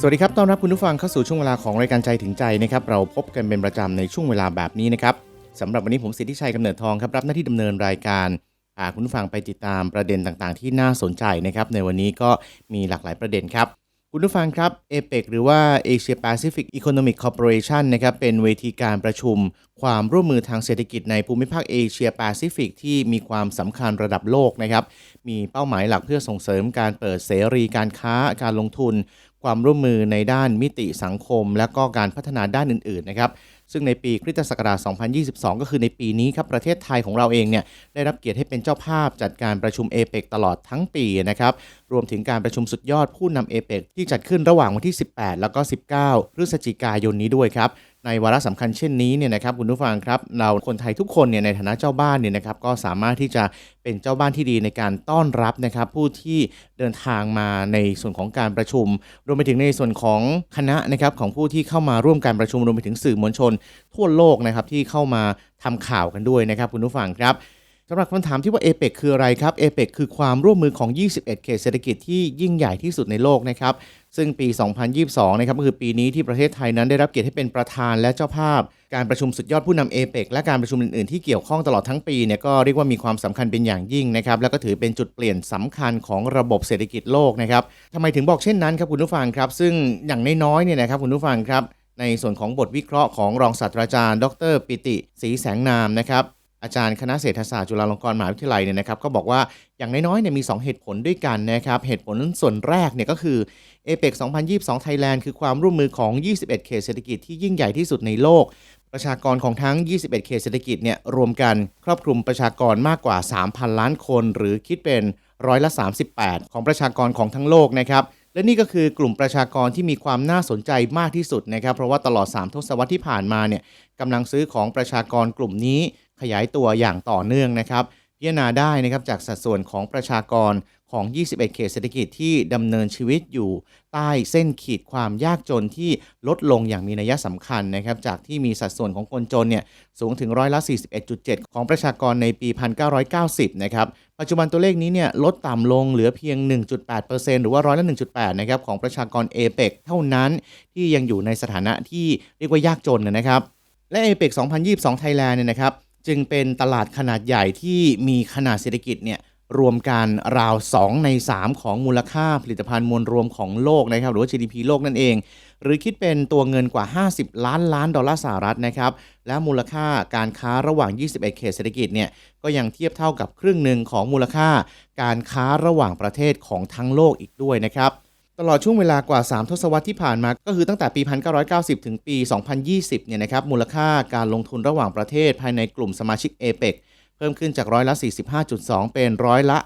สวัสดีครับ ต้อนรับคุณผู้ฟังเข้าสู่ช่วงเวลาของรายการใจถึงใจนะครับ เราพบกันเป็นประจำในช่วงเวลาแบบนี้นะครับสำหรับวันนี้ผมสิทธิชัยกำเนิดทองครับรับหน้าที่ดำเนินรายการพาคุณผู้ฟังไปติดตามประเด็นต่างๆ ที่น่าสนใจนะครับ ในวันนี้ก็มีหลากหลายประเด็นครับ คุณผู้ฟังครับเอเปกหรือว่า Asia Pacific Economic Corporation นะครับเป็นเวทีการประชุม ความร่วมมือทางเศรษฐกิจในภูมิภาคเอเชียแปซิฟิกที่มีความสำคัญระดับโลกนะครับมีเป้าหมายหลักเพื่อส่งเสริมการเปิดเสรีการค้าการลงทุน ความร่วมมือในด้านมิติสังคม และก็การพัฒนาด้านอื่นๆนะครับ ซึ่งในปีคริสตศักราช 2022 ก็คือในปีนี้ครับประเทศไทยของเราเองเนี่ยได้รับเกียรติให้เป็นเจ้าภาพจัดการประชุมเอเปกตลอดทั้งปีนะครับรวมถึงการประชุมสุดยอดผู้นำเอเปกที่จัดขึ้นระหว่างวันที่ 18 แล้วก็ 19 พฤศจิกายนนี้ด้วยครับ ในวาระสำคัญเช่นนี้เนี่ยนะครับคุณผู้ฟังครับเราคนไทยทุกคนเนี่ยในฐานะเจ้าบ้านเนี่ยนะครับก็สามารถที่จะเป็นเจ้าบ้านที่ดีในการต้อนรับนะครับ ผู้ที่เดินทางมาในส่วนของการประชุม รวมไปถึงในส่วนของคณะนะครับของผู้ที่เข้ามาร่วมการประชุมรวมไปถึงสื่อมวลชน ทั่วโลกนะครับที่เข้ามาทำข่าวกันด้วยนะครับคุณผู้ฟังครับสำหรับคำถามที่ว่าเอเปกคืออะไรครับเอเปกคือความร่วมมือของ 21 เขตเศรษฐกิจที่ยิ่งใหญ่ที่สุดในโลกนะครับ ซึ่งปี 2022 นะครับก็คือปีนี้ที่ประเทศไทยนั้นได้รับเกียรติให้เป็นประธานและเจ้าภาพ การประชุมสุดยอดผู้นำเอเปกและการประชุมอื่นๆ ที่เกี่ยวข้องตลอดทั้งปีเนี่ยก็เรียกว่ามีความสำคัญเป็นอย่างยิ่งนะครับแล้วก็ถือเป็นจุดเปลี่ยนสำคัญของระบบเศรษฐกิจโลกนะครับทำไมถึงบอกเช่นนั้นครับคุณผู้ฟังครับ ซึ่งอย่างน้อยๆเนี่ยนะครับคุณผู้ฟังครับในส่วนของบทวิเคราะห์ของรองศาสตราจารย์ ดร ปิติศรีแสงนามนะครับ อาจารย์คณะเศรษฐศาสตร์จุฬาลงกรณ์มหาวิทยาลัยเนี่ยนะครับก็บอกว่าอย่างน้อยๆเนี่ยมี 2 เหตุผลด้วยกันนะครับเหตุผลส่วนแรกเนี่ยก็คือเอเปก2022 ไทยแลนด์คือความร่วมมือของ 21 เขตเศรษฐกิจที่ยิ่งใหญ่ที่สุดในโลก ประชากรของทั้ง 21 เขตเศรษฐกิจเนี่ยรวมกันครอบคลุมประชากรมากกว่า 3,000 ล้านคน หรือคิดเป็นร้อยละ 38 ของประชากรของทั้งโลกนะครับและนี่ก็คือกลุ่มประชากรที่มีความน่าสนใจมากที่สุดนะครับเพราะว่าตลอด 3 ทศวรรษที่ผ่านมาเนี่ยกำลังซื้อของประชากรกลุ่มนี้ ขยายตัวอย่างต่อเนื่องนะครับ พิจารณาได้นะครับจากสัดส่วนของประชากรของ 21 เขตเศรษฐกิจที่ดำเนินชีวิตอยู่ ใต้เส้นขีดความยากจนที่ลดลงอย่างมีนัยสำคัญนะครับ จากที่มีสัดส่วนของคนจนเนี่ยสูงถึงร้อยละ 41.7 ของประชากรในปี 1990 นะครับ ปัจจุบันตัวเลขนี้เนี่ยลดต่ำลงเหลือเพียง 1.8%หรือว่าร้อยละ 1.8 นะครับของประชากรเอเปกเท่านั้นที่ยังอยู่ในสถานะที่เรียกว่ายากจนนะครับ และเอเปก2022 ไทยแลนด์เนี่ยนะครับ จึงเป็นตลาดขนาดใหญ่ที่มีขนาดเศรษฐกิจเนี่ยรวมกันราว 2 ใน 3 ของมูลค่าผลิตภัณฑ์มวลรวมของโลกนะครับ หรือว่า GDP โลกนั่นเอง หรือคิดเป็นตัวเงินกว่า 50 ล้านล้านดอลลาร์สหรัฐนะครับ และมูลค่าการค้าระหว่าง 21 เขตเศรษฐกิจเนี่ยก็ยังเทียบเท่ากับครึ่งหนึ่งของมูลค่าการค้าระหว่างประเทศของทั้งโลกอีกด้วยนะครับ ตลอดช่วงเวลากว่า 3 ทศวรรษที่ผ่านมา ก็คือตั้งแต่ปี 1990 ถึงปี 2020 เนี่ยนะครับ มูลค่าการลงทุนระหว่างประเทศภายในกลุ่มสมาชิกเอเปกเพิ่มขึ้นจากร้อยละ 45.2 เป็นร้อยละ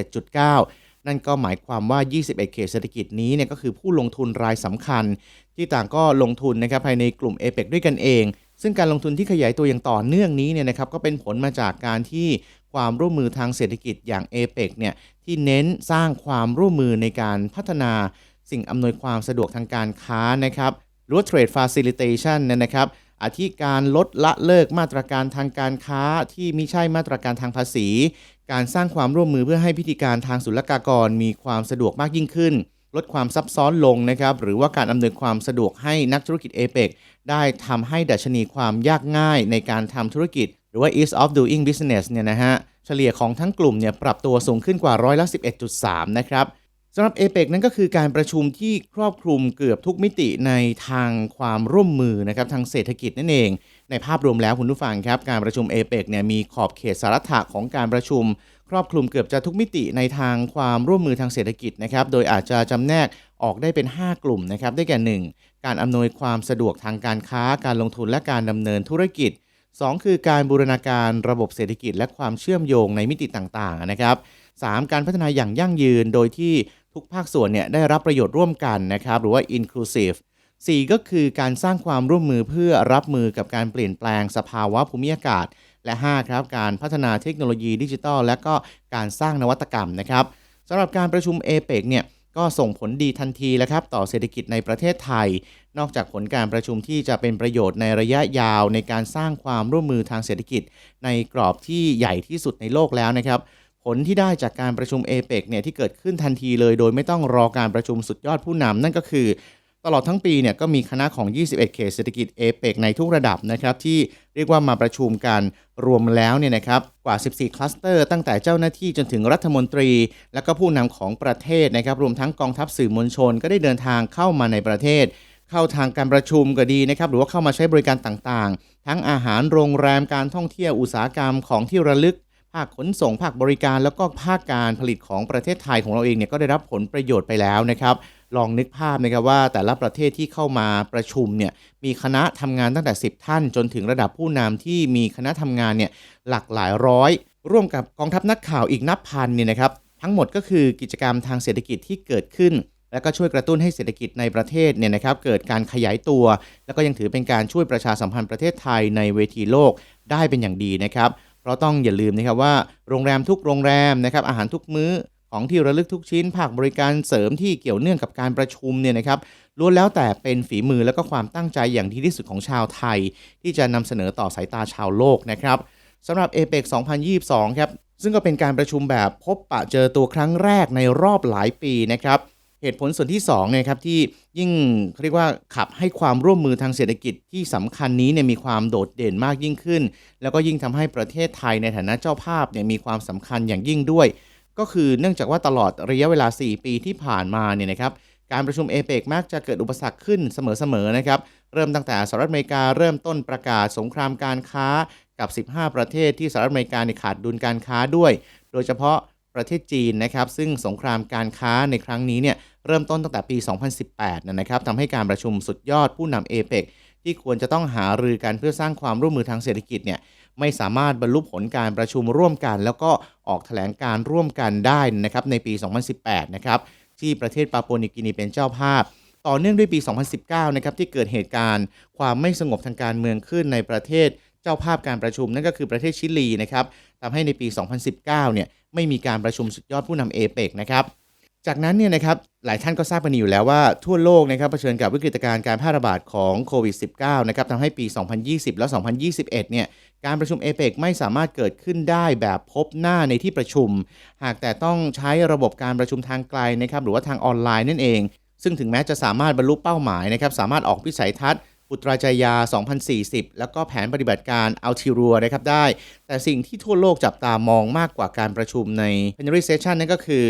67.9 นั่นก็หมายความว่า 21 เขตเศรษฐกิจนี้เนี่ยก็คือผู้ลงทุนรายสำคัญ ที่ต่างก็ลงทุนนะครับภายในกลุ่มเอเปกด้วยกันเอง ซึ่งการลงทุนที่ขยายตัวอย่างต่อเนื่องนี้เนี่ยนะครับก็เป็นผลมาจากการที่ความร่วมมือทางเศรษฐกิจอย่างเอเปกเนี่ยที่เน้นสร้างความร่วมมือในการพัฒนาสิ่งอำนวยความสะดวกทางการค้านะครับหรือว่า Trade Facilitation เนี่ยนะครับอาทิการลดละเลิกมาตรการทางการค้าที่มิใช่มาตรการทางภาษี การสร้างความร่วมมือเพื่อให้พิธีการทางศุลกากรมีความสะดวกมากยิ่งขึ้น ลดความซับซ้อนลงนะครับหรือว่าการอำนวยความสะดวกให้นักธุรกิจเอเปก ได้ทำให้ดัชนีความยากง่ายในการทำธุรกิจ หรือว่า ease of doing business เนี่ยนะฮะเฉลี่ยของทั้งกลุ่มเนี่ยปรับตัวสูงขึ้นกว่าร้อยละ11.3 นะครับสำหรับเอเปกนั่นก็คือการประชุมที่ครอบคลุมเกือบทุกมิติในทางความร่วมมือนะครับทางเศรษฐกิจนั่นเอง ในภาพรวมแล้วคุณผู้ฟังครับ การประชุมเอเปกเนี่ยมีขอบเขตสาระของการประชุม ครอบคลุมเกือบจะทุกมิติในทางความร่วมมือทางเศรษฐกิจนะครับโดยอาจจะจำแนก ออกได้เป็น 5 กลุ่มนะครับได้แก่ 1 การอำนวยความสะดวกทางการค้าการลงทุนและการดำเนินธุรกิจ 2 คือการบูรณาการระบบเศรษฐกิจและความเชื่อมโยงในมิติต่างๆนะครับ 3. การพัฒนาอย่างยั่งยืนโดยที่ทุกภาคส่วนเนี่ยได้รับประโยชน์ร่วมกันนะครับหรือว่า inclusive 4 ก็คือการสร้างความร่วมมือเพื่อรับมือกับการเปลี่ยนแปลงสภาวะภูมิอากาศ และ 5 ครับ การพัฒนาเทคโนโลยีดิจิทัล และก็การสร้างนวัตกรรมนะครับสำหรับการประชุม a อเปกเนี่ย ก็ส่งผลดีทันทีแล้วครับต่อเศรษฐกิจในประเทศไทย นอกจากผลการประชุมที่จะเป็นประโยชน์ในระยะยาวในการสร้างความร่วมมือทางเศรษฐกิจ ในกรอบที่ใหญ่ที่สุดในโลกแล้วนะครับ ผลที่ได้จากการประชุมเอเปกเนี่ยที่เกิดขึ้นทันทีเลย โดยไม่ต้องรอการประชุมสุดยอดผู้นำนั่นก็คือ ตลอดทั้งปีเนี่ยก็มีคณะของ 21 เขตเศรษฐกิจเอเปกในทุกระดับนะครับที่เรียกว่ามาประชุมกันรวมแล้วเนี่ยนะครับกว่า 14 คลัสเตอร์ตั้งแต่เจ้าหน้าที่จนถึงรัฐมนตรี และก็ผู้นำของประเทศนะครับรวมทั้งกองทัพสื่อมวลชน ก็ได้เดินทางเข้ามาในประเทศ เข้าทางการประชุมก็ดีนะครับหรือว่าเข้ามาใช้บริการต่างๆ ทั้งอาหารโรงแรมการท่องเที่ยวอุตสาหกรรมของที่ระลึกภาคขนส่งภาคบริการแล้วก็ภาคการผลิตของประเทศไทยของเราเองเนี่ยก็ได้รับผลประโยชน์ไปแล้วนะครับ ลองนึกภาพนะครับว่าแต่ละประเทศที่เข้ามาประชุมเนี่ยมีคณะทำงานตั้งแต่ 10 ท่าน จนถึงระดับผู้นำที่มีคณะทำงานเนี่ยหลักหลายร้อย ร่วมกับกองทัพนักข่าวอีกนับพันเนี่ยนะครับทั้งหมดก็คือกิจกรรมทางเศรษฐกิจที่เกิดขึ้น แล้วก็ช่วยกระตุ้นให้เศรษฐกิจในประเทศเนี่ยนะครับเกิดการขยายตัว แล้วก็ยังถือเป็นการช่วยประชาสัมพันธ์ประเทศไทยในเวทีโลกได้เป็นอย่างดีนะครับเพราะต้องอย่าลืมนะครับว่าโรงแรมทุกโรงแรมนะครับอาหารทุกมื้อ ของที่ระลึกทุกชิ้นภาคบริการเสริมที่เกี่ยวเนื่องกับการประชุมเนี่ยนะครับล้วนแล้วแต่เป็นฝีมือและก็ความตั้งใจอย่างดีที่สุดของชาวไทย ที่จะนำเสนอต่อสายตาชาวโลกนะครับสำหรับ a p e c 2022 ครับ ซึ่งก็เป็นการประชุมแบบพบปะเจอตัวครั้งแรกในรอบหลายปีนะครับเหตุผลส่วนที่2เนี่ยครับที่ยิ่งเรียกว่าขับให้ความร่วมมือทางเศรษฐกิจที่สำคัญนี้เนี่ยมีความโดดเด่นมากยิ่งขึ้น แล้วก็ยิ่งทำให้ประเทศไทยในฐานะเจ้าภาพเนี่ยมีความสำคัญอย่างยิ่งด้วย ก็คือเนื่องจากว่าตลอดระยะเวลา 4 ปีที่ผ่านมาเนี่ยนะครับการประชุมเอเปกมักจะเกิดอุปสรรคขึ้นเสมอๆนะครับ เริ่มตั้งแต่สหรัฐอเมริกาเริ่มต้นประกาศสงครามการค้ากับ 15 ประเทศที่สหรัฐอเมริกาขาดดุลการค้าด้วย โดยเฉพาะประเทศจีนนะครับ ซึ่งสงครามการค้าในครั้งนี้เนี่ยเริ่มต้นตั้งแต่ปี 2018 นะนะครับทำให้การประชุมสุดยอดผู้นำเอเปกที่ควรจะต้องหารือกันเพื่อสร้างความร่วมมือทางเศรษฐกิจเนี่ยไม่สามารถบรรลุผลการประชุมร่วมกัน แล้วก็ ออกแถลงการร่วมกันได้นะครับในปี 2018 นะครับที่ประเทศปาปัวนิวกินีเป็นเจ้าภาพ ต่อเนื่องด้วยปี 2019 นะครับที่เกิดเหตุการณ์ความไม่สงบทางการเมืองขึ้นในประเทศเจ้าภาพการประชุมนั่นก็คือประเทศชิลีนะครับทำให้ในปี 2019 เนี่ยไม่มีการประชุมสุดยอดผู้นำเอเปกนะครับ จากนั้นเนี่ยนะครับหลายท่านก็ทราบกันอยู่แล้วว่าทั่วโลกนะครับเผชิญกับวิกฤตการณ์การแพร่ระบาดของโควิด -19 นะครับทำให้ปี 2020 และ 2021 เนี่ยการประชุมเอเปกไม่สามารถเกิดขึ้นได้แบบพบหน้าในที่ประชุม หากแต่ต้องใช้ระบบการประชุมทางไกลนะครับหรือว่าทางออนไลน์นั่นเอง ซึ่งถึงแม้จะสามารถบรรลุเป้าหมายนะครับสามารถออกวิสัยทัศน์อุตราจายา 2040 แล้วก็แผนปฏิบัติการอัลทิรัวนะครับได้ แต่สิ่งที่ทั่วโลกจับตามองมากกว่าการประชุมใน plenary session นั่นก็คือ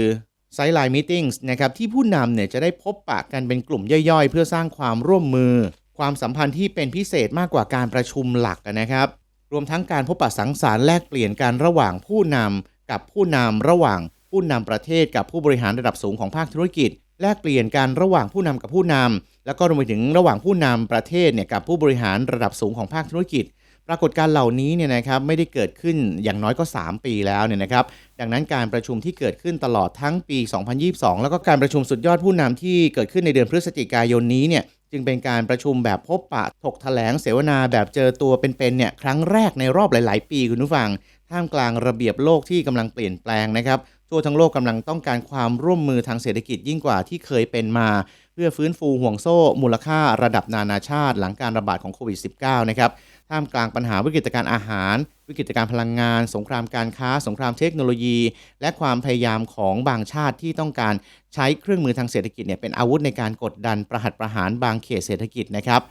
ไซไลน์มิ팅นะครับที่ผู้นำเนี่ยจะได้พบปะกันเป็นกลุ่มย่อยๆ เพื่อสร้างความร่วมมือ ความสัมพันธ์ที่เป็นพิเศษมากกว่าการประชุมหลักนะครับ รวมทั้งการพบปะสังสรรค์แลกเปลี่ยนกันระหว่างผู้นำกับผู้นำระหว่างผู้นำประเทศกับผู้บริหารระดับสูงของภาคธุรกิจ แลกเปลี่ยนกันระหว่างผู้นำกับผู้นำแล้วก็รวมไปถึงระหว่างผู้นำประเทศเนี่ยกับผู้บริหารระดับสูงของภาคธุรกิจ ปรากฏการเหล่านี้เนี่ยนะครับไม่ได้เกิดขึ้นอย่างน้อยก็ 3 ปีแล้วเนี่ยนะครับดังนั้นการประชุมที่เกิดขึ้นตลอดทั้งปี 2022 แล้วก็การประชุมสุดยอดผู้นำที่เกิดขึ้นในเดือนพฤศจิกายนนี้เนี่ยจึงเป็นการประชุมแบบพบปะถกแถลงเสวนาแบบเจอตัวเป็นๆเนี่ยครั้งแรกในรอบหลาย ๆ ปีคุณผู้ฟัง ท่ามกลางระเบียบโลกที่กำลังเปลี่ยนแปลงนะครับทั่วทั้งโลกกำลังต้องการความร่วมมือทางเศรษฐกิจยิ่งกว่าที่เคยเป็นมา เพื่อฟื้นฟูห่วงโซ่ มูลค่าระดับนานาชาติ หลังการระบาดของโควิด -19 นะครับ ท่ามกลางปัญหาวิกฤตการอาหาร วิกฤตการพลังงาน สงครามการค้า สงครามเทคโนโลยี และความพยายามของบางชาติที่ต้องการใช้เครื่องมือทางเศรษฐกิจเนี่ยเป็นอาวุธในการกดดันประหัตประหารบางเขตเศรษฐกิจนะครับ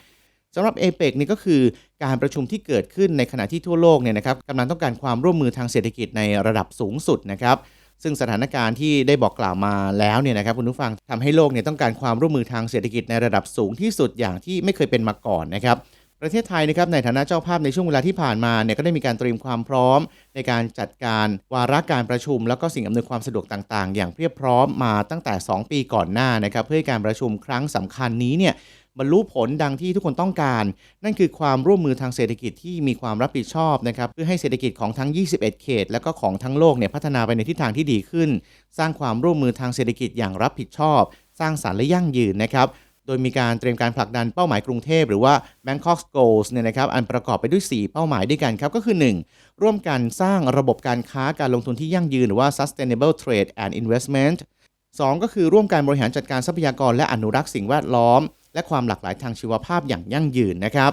สำหรับเอเปกนี่ก็คือการประชุมที่เกิดขึ้นในขณะที่ทั่วโลกเนี่ยนะครับกำลังต้องการความร่วมมือทางเศรษฐกิจในระดับสูงสุดนะครับซึ่งสถานการณ์ที่ได้บอกกล่าวมาแล้วเนี่ยนะครับคุณผู้ฟังทำให้โลกเนี่ยต้องการความร่วมมือทางเศรษฐกิจในระดับสูงที่สุดอย่างที่ไม่เคยเป็นมาก่อนนะครับ ประเทศไทยนะครับในฐานะเจ้าภาพในช่วงเวลาที่ผ่านมาเนี่ยก็ได้มีการเตรียมความพร้อม ในการจัดการวาระการประชุม แล้วก็สิ่งอำนวยความสะดวกต่าง ๆ อย่างเพียบพร้อมมาตั้งแต่ 2 ปีก่อนหน้านะครับเพื่อการประชุมครั้งสำคัญนี้เนี่ยบรรลุผลดังที่ทุกคนต้องการ นั่นคือความร่วมมือทางเศรษฐกิจที่มีความรับผิดชอบนะครับเพื่อให้เศรษฐกิจของทั้ง 21 เขต และก็ของทั้งโลกเนี่ยพัฒนาไปในทิศทางที่ดีขึ้น สร้างความร่วมมือทางเศรษฐกิจอย่างรับผิดชอบ สร้างสรรค์และยั่งยืนนะครับ โดยมีการเตรียมการผลักดันเป้าหมายกรุงเทพหรือว่า Bangkok Goals เนี่ยนะครับอันประกอบไปด้วย 4 เป้าหมายด้วยกันครับ ก็คือ 1. ร่วมกันสร้างระบบการค้าการลงทุนที่ยั่งยืนหรือว่า Sustainable Trade and Investment 2 ก็คือร่วมการบริหารจัดการทรัพยากรและอนุรักษ์สิ่งแวดล้อม และความหลากหลายทางชีวภาพอย่างยั่งยืนนะครับ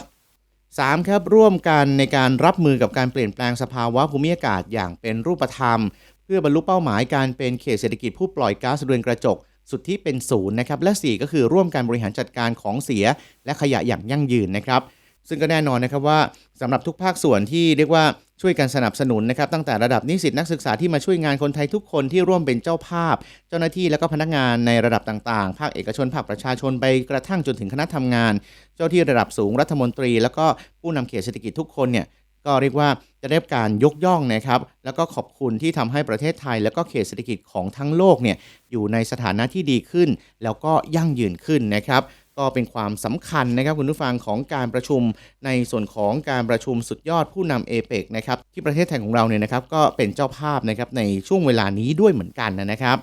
3. ครับร่วมกันในการรับมือกับการเปลี่ยนแปลงสภาวะภูมิอากาศอย่างเป็นรูปธรรม เพื่อบรรลุเป้าหมายการเป็นเขตเศรษฐกิจผู้ปล่อยก๊าซเรือนกระจก สุดที่เป็นศูนย์นะครับและ 4 ก็คือร่วมการบริหารจัดการของเสีย และขยะอย่างยั่งยืนนะครับ ซึ่งก็แน่นอนนะครับว่าสำหรับทุกภาคส่วนที่เรียกว่าช่วยกันสนับสนุนนะครับตั้งแต่ระดับนิสิตนักศึกษาที่มาช่วยงานคนไทยทุกคนที่ร่วมเป็นเจ้าภาพ เจ้าหน้าที่และก็พนักงานในระดับต่างๆ ภาคเอกชนภาคประชาชนไปกระทั่งจนถึงคณะทำงาน เจ้าที่ระดับสูงรัฐมนตรี แล้วก็ผู้นำเขตเศรษฐกิจทุกคนเนี่ย ก็เรียกว่าจะได้รับการยกย่องนะครับ แล้วก็ขอบคุณที่ทำให้ประเทศไทย แล้วก็เขตเศรษฐกิจของทั้งโลกเนี่ยอยู่ในสถานะที่ดีขึ้น แล้วก็ยั่งยืนขึ้นนะครับ ก็เป็นความสำคัญนะครับคุณผู้ฟังของการประชุมในส่วนของการประชุมสุดยอดผู้นำเอเปกนะครับที่ประเทศไทยของเราเนี่ยนะครับก็เป็นเจ้าภาพนะครับในช่วงเวลานี้ด้วยเหมือนกันนะครับ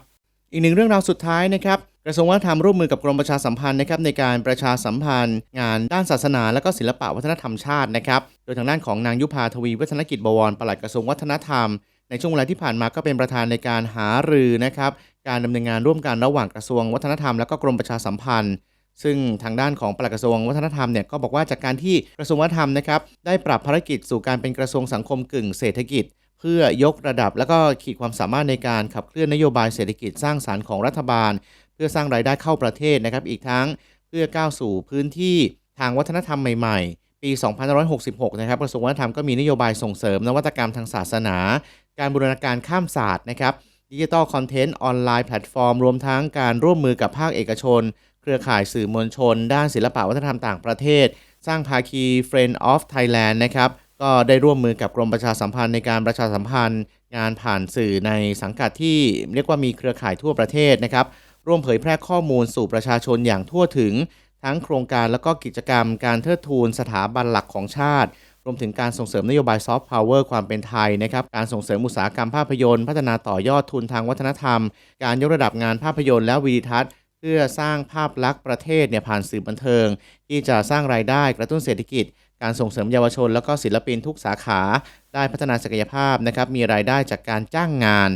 อีกหนึ่งเรื่องราวสุดท้ายนะครับกระทรวงวัฒนธรรมร่วมมือกับกรมประชาสัมพันธ์นะครับในการประชาสัมพันธ์ งานด้านศาสนา และก็ศิลปะวัฒนธรรมชาตินะครับโดยทางด้านของนางยุพาทวีวัฒนกิจบวรปลัดกระทรวงวัฒนธรรม ในช่วงเวลาที่ผ่านมาก็เป็นประธานในการหารือนะครับการดำเนินงานร่วมกันระหว่างกระทรวงวัฒนธรรมและก็กรมประชาสัมพันธ์ ซึ่งทางด้านของปลัดกระทรวงวัฒนธรรมเนี่ยก็บอกว่าจากการที่กระทรวงวัฒนธรรมนะครับได้ปรับภารกิจสู่การเป็นกระทรวงสังคมกึ่งเศรษฐกิจ พื่อยกระดับและก็ขีดความสามารถในการขับเคลื่อนนโยบายเศรษฐกิจสร้างสารรค์ของรัฐบาล เพื่อสร้างรายได้เข้าประเทศนะครับ อีกทั้งเพื่อก้าวสู่พื้นที่ทางวัฒนธรรมใหม่ ๆ ปี 2566 นะครับกระทรวงวัฒนธรรมก็มีนโยบายส่งเสริม นวัตกรรมทางศาสนา การบูรณาการข้ามศาสตร์นะครับดิจิทัลคอนเทนต์ออนไลน์แพลตฟอร์ม รวมทั้งการร่วมมือกับภาคเอกชน เครือข่ายสื่อมวลชน ด้านศิลปะวัฒนธรรมต่างประเทศ สร้างภาคี Friend of Thailand นะครับ ก็ได้ร่วมมือกับกรมประชาสัมพันธ์ในการประชาสัมพันธ์ งานผ่านสื่อในสังกัดที่เรียกว่ามีเครือข่ายทั่วประเทศนะครับ ร่วมเผยแพร่ข้อมูลสู่ประชาชนอย่างทั่วถึง ทั้งโครงการและก็กิจกรรมการเทิดทูนสถาบันหลักของชาติ รวมถึงการส่งเสริมนโยบายซอฟต์พาวเวอร์ความเป็นไทยนะครับ การส่งเสริมอุตสาหกรรมภาพยนตร์ พัฒนาต่อยอดทุนทางวัฒนธรรม การยกระดับงานภาพยนตร์และวิดีทัศน์เพื่อสร้างภาพลักษณ์ประเทศเนี่ยผ่านสื่อบันเทิง ที่จะสร้างรายได้กระตุ้นเศรษฐกิจ การส่งเสริมเยาวชน แล้วก็ศิลปินทุกสาขาได้พัฒนาศักยภาพนะครับมีรายได้จากการจ้างงาน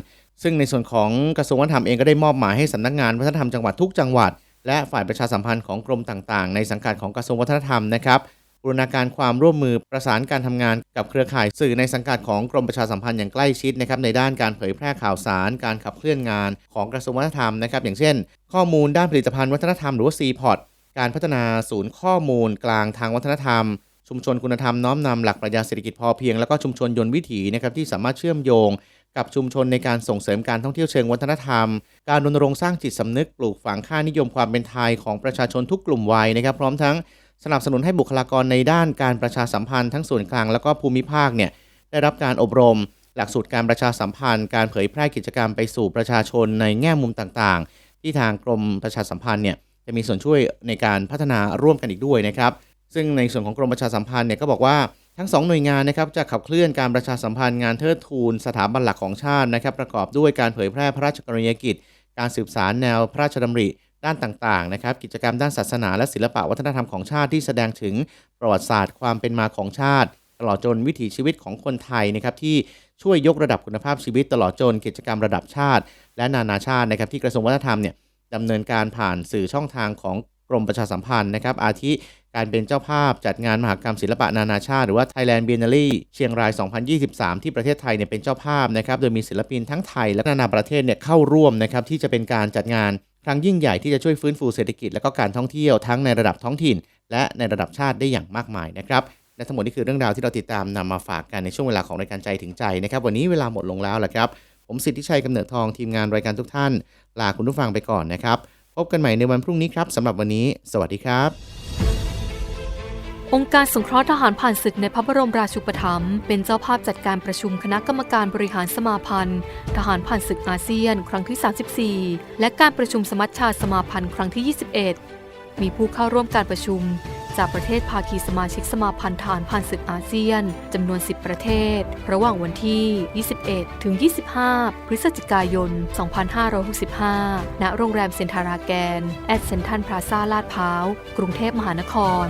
ซึ่งในส่วนของกระทรวงวัฒนธรรมเองก็ได้มอบหมายให้สำนักงานวัฒนธรรมจังหวัดทุกจังหวัด และฝ่ายประชาสัมพันธ์ของกรมต่างๆ ในสังกัดของกระทรวงวัฒนธรรมนะครับบูรณาการความร่วมมือประสานการทำงานกับเครือข่ายสื่อในสังกัดของกรมประชาสัมพันธ์อย่างใกล้ชิดนะครับในด้านการเผยแพร่ข่าวสาร การขับเคลื่อนงานของกระทรวงวัฒนธรรมนะครับอย่างเช่น ข้อมูลด้านผลิตภัณฑ์วัฒนธรรมหรือว่า CPOT การพัฒนาศูนย์ข้อมูลกลางทางวัฒนธรรม ชุมชนคุณธรรมน้อมนำหลักปรัชญาเศรษฐกิจพอเพียงแล้วก็ชุมชนยนต์วิถีนะครับที่สามารถเชื่อมโยงกับชุมชนในการส่งเสริมการท่องเที่ยวเชิงวัฒนธรรม การรณรงค์สร้างจิตสำนึกปลูกฝังค่านิยมความเป็นไทยของประชาชนทุกกลุ่มวัยนะครับ พร้อมทั้งสนับสนุนให้บุคลากรในด้านการประชาสัมพันธ์ทั้งส่วนกลางแล้วก็ภูมิภาคเนี่ยได้รับการอบรม หลักสูตรการประชาสัมพันธ์ การเผยแพร่กิจกรรมไปสู่ประชาชนในแง่มุมต่างๆ ที่ทางกรมประชาสัมพันธ์เนี่ยจะมีส่วนช่วยในการพัฒนาร่วมกันอีกด้วยนะครับ ซึ่งในส่วนของกรมประชาสัมพันธ์เนี่ยก็บอกว่าทั้ง 2 หน่วยงานนะครับจะขับเคลื่อนการประชาสัมพันธ์งานเทิดทูน สถาบันหลักของชาตินะครับ ประกอบด้วยการเผยแพร่พระราชกรณียกิจ การสืบสารแนวพระราชดำริด้านต่างๆนะครับ กิจกรรมด้านศาสนาและศิลปะวัฒนธรรมของชาติที่แสดงถึงประวัติศาสตร์ความเป็นมาของชาติ ตลอดจนวิถีชีวิตของคนไทยนะครับที่ช่วยยกระดับคุณภาพชีวิต ตลอดจนกิจกรรมระดับชาติ และนานาชาตินะครับที่กระทรวงวัฒนธรรมเนี่ยดำเนินการผ่านสื่อช่องทางของกรมประชาสัมพันธ์นะครับอาทิ การเป็นเจ้าภาพจัดงานมหกรรมศิลปะนานาชาติ หรือว่า Thailand Biennale เชียงราย 2023 ที่ประเทศไทยเนี่ยเป็นเจ้าภาพนะครับ โดยมีศิลปินทั้งไทยและนานาประเทศเนี่ยเข้าร่วมนะครับที่จะเป็นการจัดงานครั้งยิ่งใหญ่ที่จะช่วยฟื้นฟูเศรษฐกิจและก็การท่องเที่ยวทั้งในระดับท้องถิ่น และในระดับชาติได้อย่างมากมายนะครับและทั้งหมดนี้คือเรื่องราวที่เราติดตามนำมาฝากกันในช่วงเวลาของรายการใจถึงใจนะครับวันนี้เวลาหมดลงแล้วแหละครับ ผมสิทธิชัยกำเนิดทองทีมงานรายการทุกท่าน ลาคุณผู้ฟังไปก่อนนะครับพบกันใหม่ในวันพรุ่งนี้ครับสำหรับวันนี้ สวัสดีครับ องค์การสงเคราะห์ทหารผ่านศึกในพระบรมราชูปถัมภ์เป็นเจ้าภาพจัดการประชุมคณะกรรมการบริหารสมาพันธ์ ทหารผ่านศึกอาเซียน ครั้งที่ 34 และการประชุมสมัชชาสมาพันธ์ครั้งที่ 21 มีผู้เข้าร่วมการประชุม จากประเทศภาคีสมาชิกสมาพันธ์ทหารผ่านศึกอาเซียนจำนวน 10 ประเทศ ระหว่างวันที่ 21 ถึง 25 พฤศจิกายน 2565 ณ โรงแรมเซ็นทาราแกน แอดเซนทันพลาซาลาดพร้าว กรุงเทพมหานคร